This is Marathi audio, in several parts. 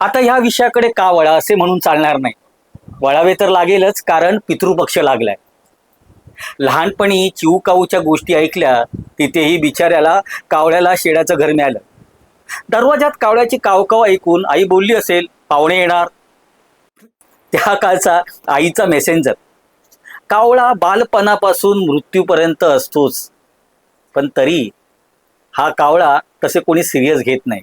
आता ह्या विषयाकडे का वळा असे म्हणून चालणार नाही. वळावे तर लागेलच कारण पितृपक्ष लागलाय. लहानपणी चिऊकाऊच्या गोष्टी ऐकल्या तिथेही बिचाऱ्याला कावळ्याला शेडाचं घर मिळालं. दरवाजात कावळ्याची कावकाव ऐकून आई बोलली असेल पाहुणे येणार. त्या काळचा आईचा मेसेंजर कावळा बालपणापासून मृत्यूपर्यंत असतोच. पण तरी हा कावळा तसे कोणी सिरियस घेत नाही.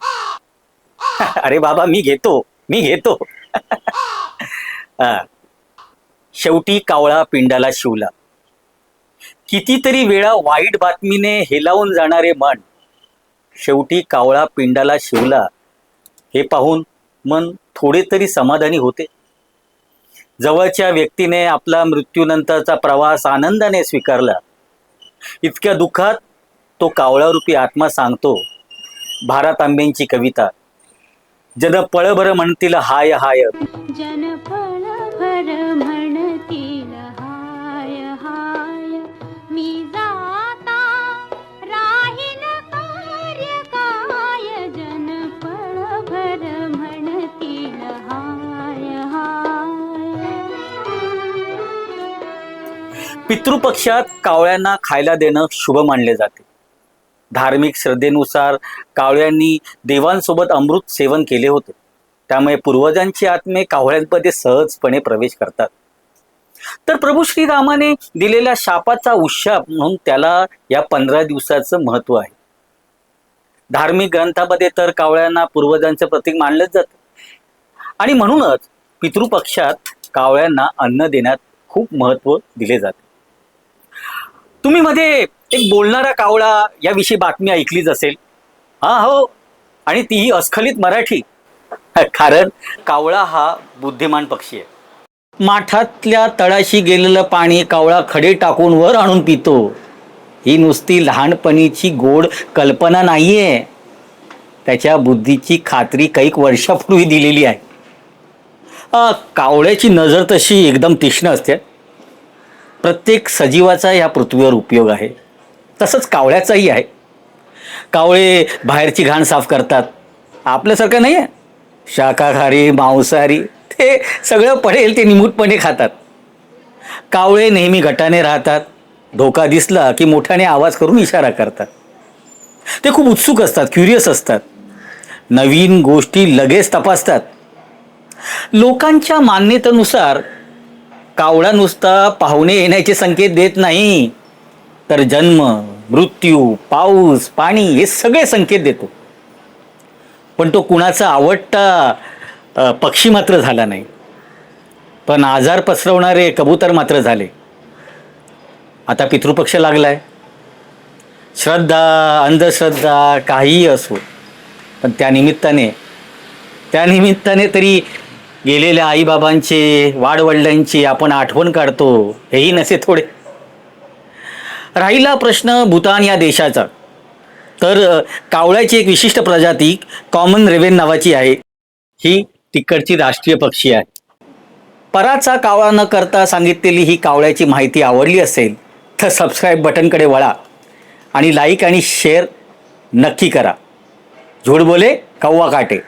अरे बाबा मी घेतो मी घेतो. हा. शेवटी कावळा पिंडाला शिवला. कितीतरी वेळा वाईट बातमीने हेलावून जाणारे मन शेवटी कावळा पिंडाला शिवला. हे पाहून मन थोडे तरी समाधानी होते. जवळच्या व्यक्तीने आपला मृत्यूनंतरचा प्रवास आनंदाने स्वीकारला. इतक्या दुःखात तो कावळारूपी आत्मा सांगतो भारत आंबेंची कविता जन पळभर म्हणतील हाय हाय. जन भर म्हणतील हाय हाय. मी जाता राहील कार्य काय जन भर म्हणतील हाय हाय. पितृपक्षात कावळ्यांना खायला देणं शुभ मानले जाते. धार्मिक श्रद्धेनुसार कावळ्यांनी देवांसोबत अमृत सेवन केले होते. त्यामुळे पूर्वजांची आत्मे कावळ्यांमध्ये सहजपणे प्रवेश करतात. तर प्रभू श्रीरामाने दिलेल्या शापाचा उशाप म्हणून त्याला या पंधरा दिवसाचं महत्त्व आहे. धार्मिक ग्रंथामध्ये तर कावळ्यांना पूर्वजांचं प्रतीक मानलंच जातं. आणि म्हणूनच पितृपक्षात कावळ्यांना अन्न देण्यात खूप महत्त्व दिले जाते. तुम्ही मध्ये एक बोलणारा कावळा याविषयी बातमी ऐकलीच असेल. हा हो. आणि तीही अस्खलित मराठी. कारण कावळा हा बुद्धिमान पक्षी आहे. माठातल्या तळाशी गेलेलं पाणी कावळा खडे टाकून वर आणून पितो. ही नुसती लहानपणीची गोड कल्पना नाहीये. त्याच्या बुद्धीची खात्री कैक वर्षापूर्वी दिलेली आहे. कावळ्याची नजर तशी एकदम तीक्ष्ण असते. प्रत्येक सजीवाचा या पृथ्वीवर उपयोग आहे. तसंच कावळ्याचाही आहे. कावळे बाहेरची घाण साफ करतात. आपल्यासारखं नाही आहे शाकाहारी मांसाहारी ते सगळं पडेल ते निमूटपणे खातात. कावळे नेहमी गटाने राहतात. धोका दिसला की मोठ्याने आवाज करून इशारा करतात. ते खूप उत्सुक असतात क्युरियस असतात. नवीन गोष्टी लगेच तपासतात. लोकांच्या मान्यतेनुसार कावळा नुसता पाहुणे येण्याचे संकेत देत नाही. तर जन्म मृत्यू पाऊस पाणी हे सगळे संकेत देतो. पण तो कुणाचा आवडता पक्षी मात्र झाला नाही. पण आजार पसरवणारे कबूतर मात्र झाले. आता पितृपक्ष लागला आहे श्रद्धा अंधश्रद्धा काहीही असो पण त्या निमित्ताने तरी गेलेल्या आईबाबांचे वाडवडिलांची आपण आठवण काढतो. हेही नसे थोडे. राहिला प्रश्न भूतान या देशाचा. तर कावळ्याची एक विशिष्ट प्रजाती कॉमन रेवेन नावाची आहे. ही तिकडची राष्ट्रीय पक्षी आहे. पराचा कावळा न करता सांगितलेली ही कावळ्याची माहिती आवडली असेल तर सबस्क्राईब बटनकडे वळा आणि लाईक आणि शेअर नक्की करा. झूड बोले कौवा काटे.